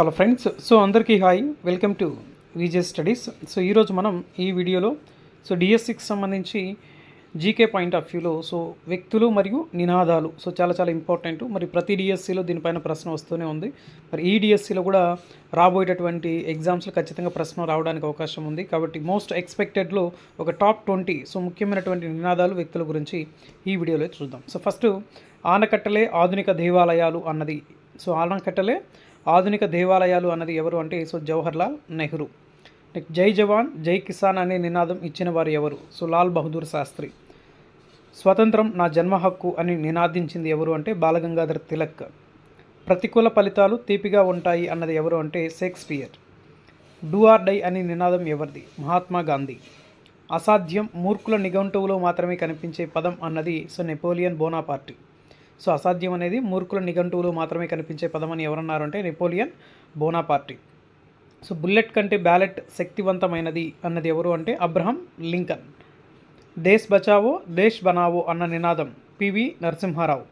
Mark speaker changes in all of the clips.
Speaker 1: Hello friends so అందరికీ hi welcome to VJ studies so ఈరోజు మనం ఈ వీడియోలో సో డిఎస్సికి సంబంధించి జీకే పాయింట్ ఆఫ్ వ్యూలో సో వ్యక్తులు మరియు నినాదాలు సో చాలా చాలా ఇంపార్టెంట్ మరి ప్రతి డిఎస్సిలో దీనిపైన ప్రశ్న వస్తూనే ఉంది. మరి ఈ డిఎస్సిలో కూడా రాబోయేటటువంటి ఎగ్జామ్స్లో ఖచ్చితంగా ప్రశ్న రావడానికి అవకాశం ఉంది. కాబట్టి మోస్ట్ ఎక్స్పెక్టెడ్లో ఒక టాప్ ట్వంటీ సో ముఖ్యమైనటువంటి నినాదాలు వ్యక్తుల గురించి ఈ వీడియోలో చూద్దాం. సో ఫస్ట్ ఆనకట్టలే ఆధునిక దేవాలయాలు అన్నది. సో ఆనకట్టలే ఆధునిక దేవాలయాలు అన్నది ఎవరు అంటే సో జవహర్లాల్ నెహ్రూ. నెక్స్ట్ జై జవాన్ జై కిసాన్ అనే నినాదం ఇచ్చిన వారు ఎవరు? సో లాల్ బహదూర్ శాస్త్రి. స్వతంత్రం నా జన్మ హక్కు అని నినాదించింది ఎవరు అంటే బాలగంగాధర్ తిలక్. ప్రతికూల ఫలితాలు తీపిగా ఉంటాయి అన్నది ఎవరు అంటే షేక్స్పియర్. డూ ఆర్ డై అని నినాదం ఎవరిది? మహాత్మా గాంధీ. అసాధ్యం మూర్ఖుల నిఘంటువులో మాత్రమే కనిపించే పదం అన్నది సో నెపోలియన్ బోనాపార్టీ. సో అసాధ్యం అనేది మూర్ఖుల నిఘంటువులు మాత్రమే కనిపించే పదమని ఎవరన్నారు అంటే నెపోలియన్ బోనాపార్టీ. సో బుల్లెట్ కంటే బ్యాలెట్ శక్తివంతమైనది అన్నది ఎవరు అంటే అబ్రహం లింకన్. దేశ్ బచావో దేశ్ బనావో అన్న నినాదం పివి నరసింహారావు.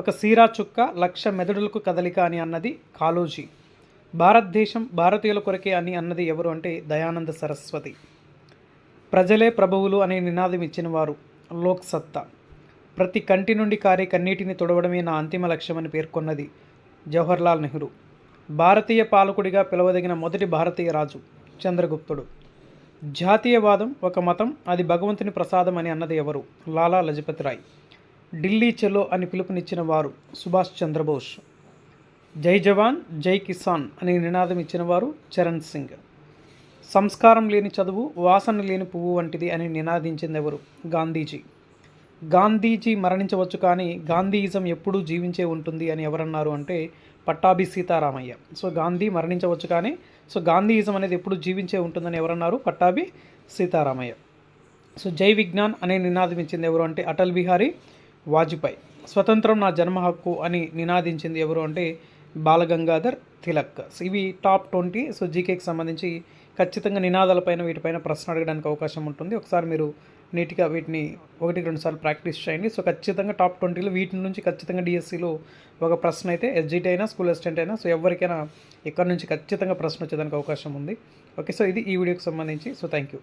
Speaker 1: ఒక సీరా చుక్క లక్ష మెదడులకు కదలిక అని అన్నది కాలోజీ భారతదేశం భారతీయుల కొరకే అని అన్నది ఎవరు అంటే దయానంద సరస్వతి. ప్రజలే ప్రభువులు అనే నినాదం ఇచ్చిన వారు లోక్ సత్తా. ప్రతి కంటి నుండి కారే కన్నీటిని తొడవడమే నా అంతిమ లక్ష్యమని పేర్కొన్నది జవహర్లాల్ నెహ్రూ. భారతీయ పాలకుడిగా పిలవదగిన మొదటి భారతీయ రాజు చంద్రగుప్తుడు. జాతీయవాదం ఒక మతం అది భగవంతుని ప్రసాదం అని అన్నది ఎవరు? లాలా లజపతి రాయ్. ఢిల్లీ చెలో అని పిలుపునిచ్చిన వారు సుభాష్ చంద్రబోస్. జై జవాన్ జై కిసాన్ అని నినాదం ఇచ్చిన వారు చరణ్ సింగ్. సంస్కారం లేని చదువు వాసన లేని పువ్వు వంటిది అని నినాదించింది ఎవరు గాంధీజీ. గాంధీజీ మరణించవచ్చు కానీ గాంధీయిజం ఎప్పుడూ జీవించే ఉంటుంది అని ఎవరన్నారు అంటే పట్టాభి సీతారామయ్య. సో గాంధీ మరణించవచ్చు కానీ సో గాంధీయిజం అనేది ఎప్పుడు జీవించే ఉంటుందని ఎవరన్నారు? పట్టాభి సీతారామయ్య. సో జై విజ్ఞాన్ అనే నినాదం ఇచ్చింది ఎవరు అంటే అటల్ బిహారీ వాజ్పేయి. స్వతంత్రం నా జన్మ హక్కు అని నినాదించింది ఎవరు అంటే బాలగంగాధర్ తిలక్. సో ఇవి టాప్ ట్వంటీ. సో జీకేకి సంబంధించి ఖచ్చితంగా నినాదాలపైన వీటిపైన ప్రశ్న అడగడానికి అవకాశం ఉంటుంది. ఒకసారి మీరు నీట్గా వీటిని ఒకటి రెండు సార్లు ప్రాక్టీస్ చేయండి. సో ఖచ్చితంగా టాప్ ట్వంటీలో వీటి నుంచి ఖచ్చితంగా డిఎస్సిలో ఒక ప్రశ్న అయితే ఎస్జిటి అయినా స్కూల్ అసిస్టెంట్ అయినా సో ఎవరికైనా ఇక్కడ నుంచి ఖచ్చితంగా ప్రశ్న వచ్చేదానికి అవకాశం ఉంది. ఓకే సో ఇది ఈ వీడియోకి సంబంధించి. So thank you